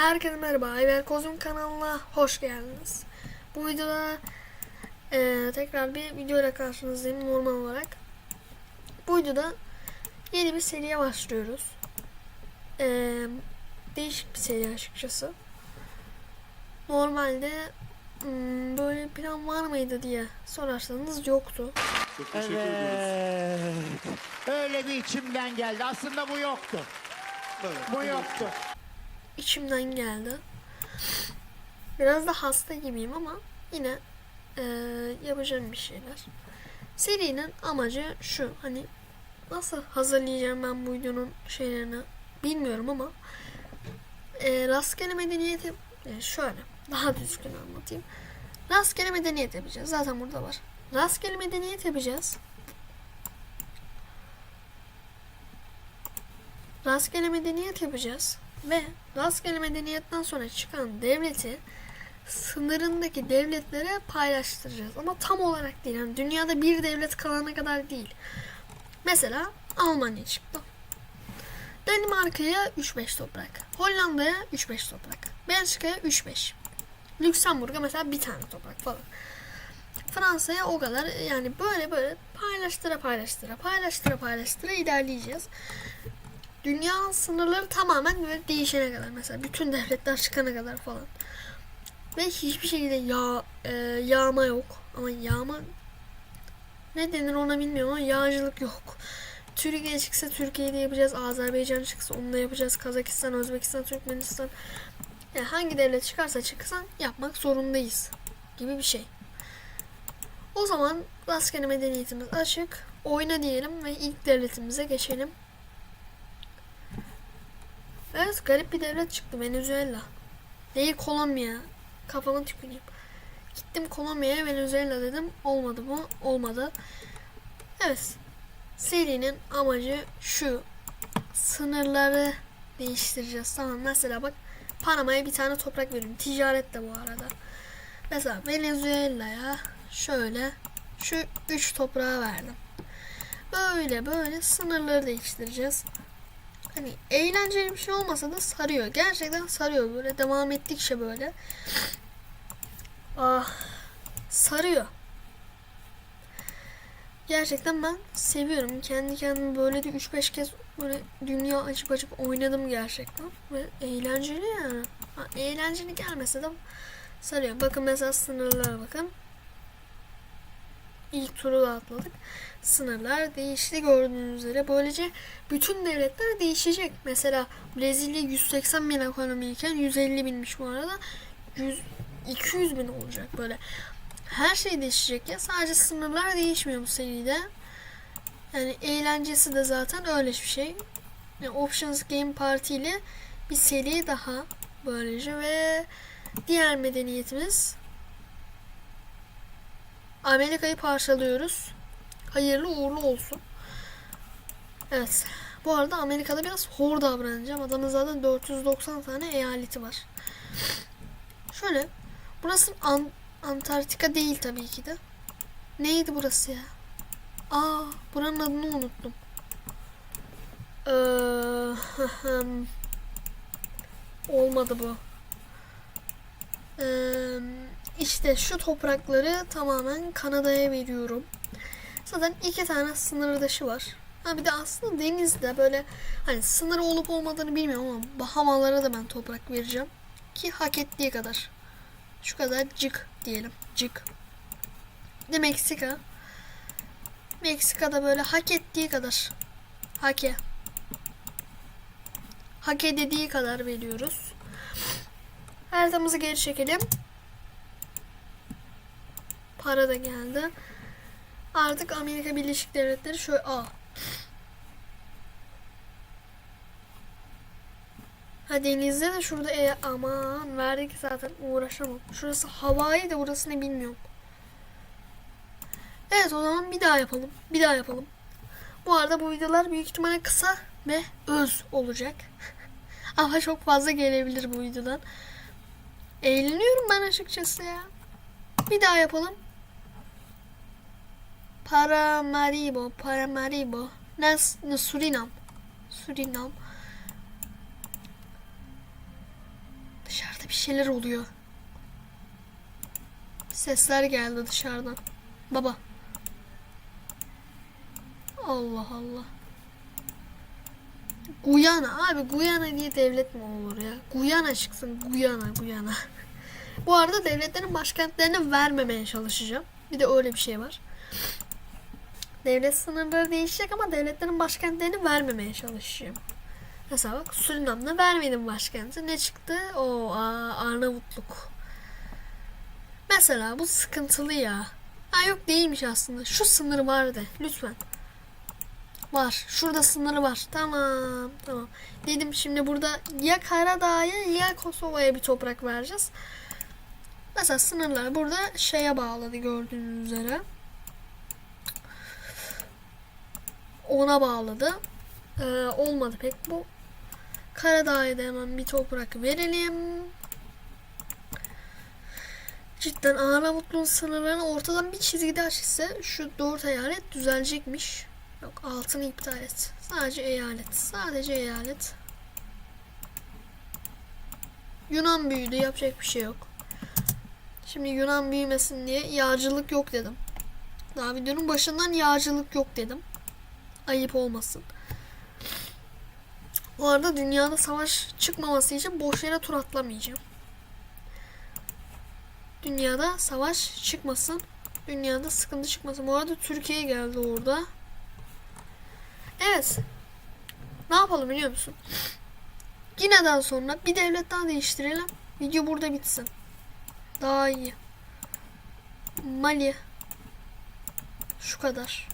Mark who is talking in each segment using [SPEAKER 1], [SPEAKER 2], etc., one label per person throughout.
[SPEAKER 1] Herkese merhaba. Ayber Kozum kanalına hoş geldiniz. Bu videoda eee, tekrar bir video ile karşınızdayım normal olarak. Bu videoda yeni bir seriye başlıyoruz. Eee, değişik bir seri açıkçası. Normalde hmm, böyle bir plan var mıydı diye sorarsanız yoktu.
[SPEAKER 2] Çok teşekkür ediyoruz.
[SPEAKER 3] Evet. Öyle bir içimden geldi. Aslında bu yoktu.
[SPEAKER 2] Evet.
[SPEAKER 3] Bu yoktu.
[SPEAKER 1] İçimden geldi. Biraz da hasta gibiyim ama yine eee, yapacağım bir şeyler. Serinin amacı şu hani nasıl hazırlayacağım ben bu videonun şeylerini bilmiyorum ama eee rastgele medeniyeti e, şöyle daha düzgün anlatayım. Rastgele medeniyet yapacağız. Zaten burada var. Rastgele medeniyet yapacağız. Rastgele medeniyet yapacağız ve rastgele medeniyetten sonra çıkan devleti sınırındaki devletlere paylaştıracağız. Ama tam olarak değil. Yani dünyada bir devlet kalana kadar değil. Mesela Almanya çıktı. Danimarka'ya 3-5 toprak. Hollanda'ya 3-5 toprak. Belçika'ya 3-5. Lüksemburg'a mesela bir tane toprak falan. Fransa'ya o kadar yani böyle böyle paylaştıra paylaştıra paylaştıra paylaştıra ilerleyeceğiz dünyanın sınırları tamamen böyle değişene kadar. Mesela bütün devletler çıkana kadar falan. Ve hiçbir şekilde yağ e, yağma yok. Ama yağma ne denir ona bilmiyorum ama yağcılık yok. Türkiye çıksa Türkiye'de yapacağız. Azerbaycan çıksa onu da yapacağız. Kazakistan, Özbekistan, Türkmenistan. Yani hangi devlet çıkarsa çıksan yapmak zorundayız gibi bir şey. O zaman rastgele medeniyetimiz açık. Oyna diyelim ve ilk devletimize geçelim Evet garip bir devlet çıktı Venezuela. Değil Kolombiya. Kafama tüküreyim. Gittim Kolombiya'ya Venezuela dedim. Olmadı mı? Olmadı. Evet. Serinin amacı şu. Sınırları değiştireceğiz. Tamam mesela bak Panama'ya bir tane toprak veriyorum. Ticaret de bu arada. Mesela Venezuela'ya şöyle şu üç toprağı verdim. Böyle böyle sınırları değiştireceğiz hani eğlenceli bir şey olmasa da sarıyor. Gerçekten sarıyor böyle devam ettikçe böyle. Ah sarıyor. Gerçekten ben seviyorum. Kendi kendime böyle de 3-5 kez böyle dünya açıp açıp oynadım gerçekten. Ve eğlenceli yani. Ha, eğlenceli gelmese de sarıyor. Bakın mesela sınırlara bakın. İlk turu da atladık. Sınırlar değişti gördüğünüz üzere. Böylece bütün devletler değişecek. Mesela Brezilya 180 bin ekonomiyken 150 binmiş bu arada. 100, 200 bin olacak böyle. Her şey değişecek ya. Sadece sınırlar değişmiyor bu seride. Yani eğlencesi de zaten öyle bir şey. Yani Options Game Party ile bir seri daha böylece ve diğer medeniyetimiz Amerika'yı parçalıyoruz. Hayırlı uğurlu olsun. Evet. Bu arada Amerika'da biraz hor davranacağım. Adamın zaten 490 tane eyaleti var. Şöyle. Burası An Antarktika değil tabii ki de. Neydi burası ya? Aa, buranın adını unuttum. Ee, olmadı bu. Ee, işte şu toprakları tamamen Kanada'ya veriyorum. Zaten iki tane sınır dışı var. Ha bir de aslında denizde böyle hani sınırı olup olmadığını bilmiyorum ama Bahamalara da ben toprak vereceğim. Ki hak ettiği kadar. Şu kadar cık diyelim. Cık. Bir de Meksika. Meksika'da böyle hak ettiği kadar. Hake. Hak edildiği kadar veriyoruz. Haritamızı geri çekelim. Para da geldi. Artık Amerika Birleşik Devletleri şöyle a. Ha denizde de şurada e, aman verdik zaten uğraşamam. Şurası Hawaii de burası ne bilmiyorum. Evet o zaman bir daha yapalım. Bir daha yapalım. Bu arada bu videolar büyük ihtimalle kısa ve öz olacak. Ama çok fazla gelebilir bu videodan. Eğleniyorum ben açıkçası ya. Bir daha yapalım. Paramaribo, Paramaribo. Nas, Surinam. Surinam. bir şeyler oluyor. Sesler geldi dışarıdan. Baba. Allah Allah. Guyana abi Guyana diye devlet mi olur ya? Guyana çıksın Guyana Guyana. Bu arada devletlerin başkentlerini vermemeye çalışacağım. Bir de öyle bir şey var. Devlet sınırları değişecek ama devletlerin başkentlerini vermemeye çalışacağım. Mesela bak Surinam'da vermedim başkenti. Ne çıktı? O Arnavutluk. Mesela bu sıkıntılı ya. Ha yok değilmiş aslında. Şu sınır vardı. Lütfen. Var. Şurada sınırı var. Tamam. Tamam. Dedim şimdi burada ya Karadağ'a ya Kosova'ya bir toprak vereceğiz. Mesela sınırlar burada şeye bağladı gördüğünüz üzere. Ona bağladı. Ee, olmadı pek bu. Karadağ'a da hemen bir toprak verelim. Cidden Arnavutluğun sınırlarını ortadan bir çizgide açsa şu dört eyalet düzelecekmiş. Yok altını iptal et. Sadece eyalet. Sadece eyalet. Yunan büyüdü yapacak bir şey yok. Şimdi Yunan büyümesin diye yağcılık yok dedim. Daha videonun başından yağcılık yok dedim. Ayıp olmasın. Bu arada dünyada savaş çıkmaması için boş yere tur atlamayacağım. Dünyada savaş çıkmasın. Dünyada sıkıntı çıkmasın. Bu arada Türkiye geldi orada. Evet. Ne yapalım biliyor musun? Yine'den sonra bir devlet daha değiştirelim. Video burada bitsin. Daha iyi. Mali. Şu kadar.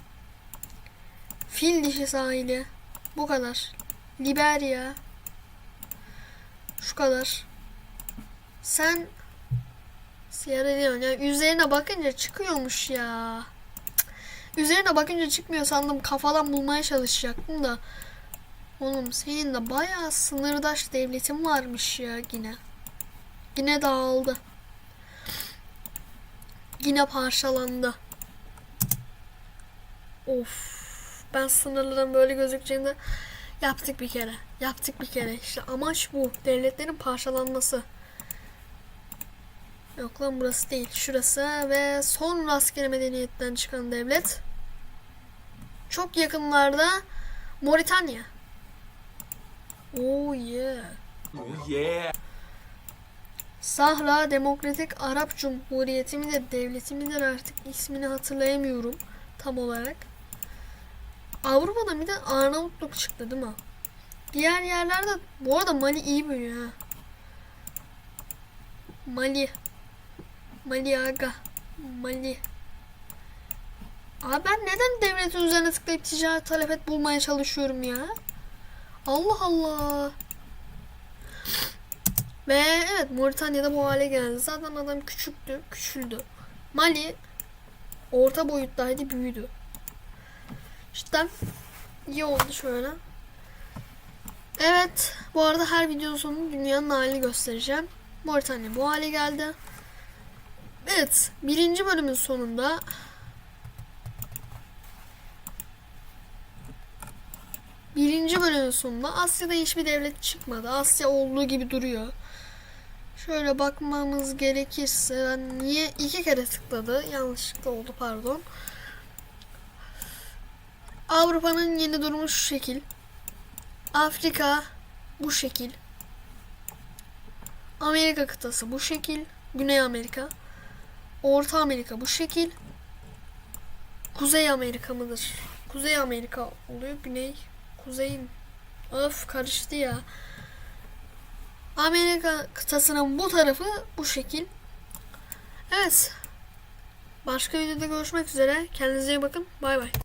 [SPEAKER 1] Fil dişi sahili. Bu kadar. Liberya. Şu kadar. Sen Sierra Leone ya üzerine bakınca çıkıyormuş ya. Üzerine bakınca çıkmıyor sandım kafadan bulmaya çalışacaktım da. Oğlum senin de bayağı sınırdaş devletin varmış ya yine. Yine dağıldı. Yine parçalandı. Of. Ben sınırların böyle gözükeceğini yaptık bir kere. Yaptık bir kere. İşte amaç bu. Devletlerin parçalanması. Yok lan burası değil. Şurası ve son rastgele medeniyetten çıkan devlet. Çok yakınlarda Moritanya. Oh yeah.
[SPEAKER 2] Yeah.
[SPEAKER 1] Sahra Demokratik Arap Cumhuriyeti midir, devleti midir artık ismini hatırlayamıyorum tam olarak. Avrupa'da bir de Arnavutluk çıktı değil mi? Diğer yerlerde bu arada Mali iyi büyüyor ha. Mali. Mali aga. Mali. Abi ben neden devletin üzerine tıklayıp ticaret talep bulmaya çalışıyorum ya? Allah Allah. Ve evet Moritanya'da bu hale geldi. Zaten adam küçüktü, küçüldü. Mali orta boyuttaydı, büyüdü. İşte iyi oldu şöyle. Evet, bu arada her videonun sonunda dünyanın halini göstereceğim. Moritanya bu hale geldi. Evet, birinci bölümün sonunda Birinci bölümün sonunda Asya'da hiçbir devlet çıkmadı. Asya olduğu gibi duruyor. Şöyle bakmamız gerekirse ben niye iki kere tıkladı? Yanlışlıkla oldu pardon. Avrupa'nın yeni durumu şu şekil. Afrika bu şekil. Amerika kıtası bu şekil. Güney Amerika. Orta Amerika bu şekil. Kuzey Amerika mıdır? Kuzey Amerika oluyor. Güney, kuzey. Öf karıştı ya. Amerika kıtasının bu tarafı bu şekil. Evet. Başka videoda görüşmek üzere. Kendinize iyi bakın. Bay bay.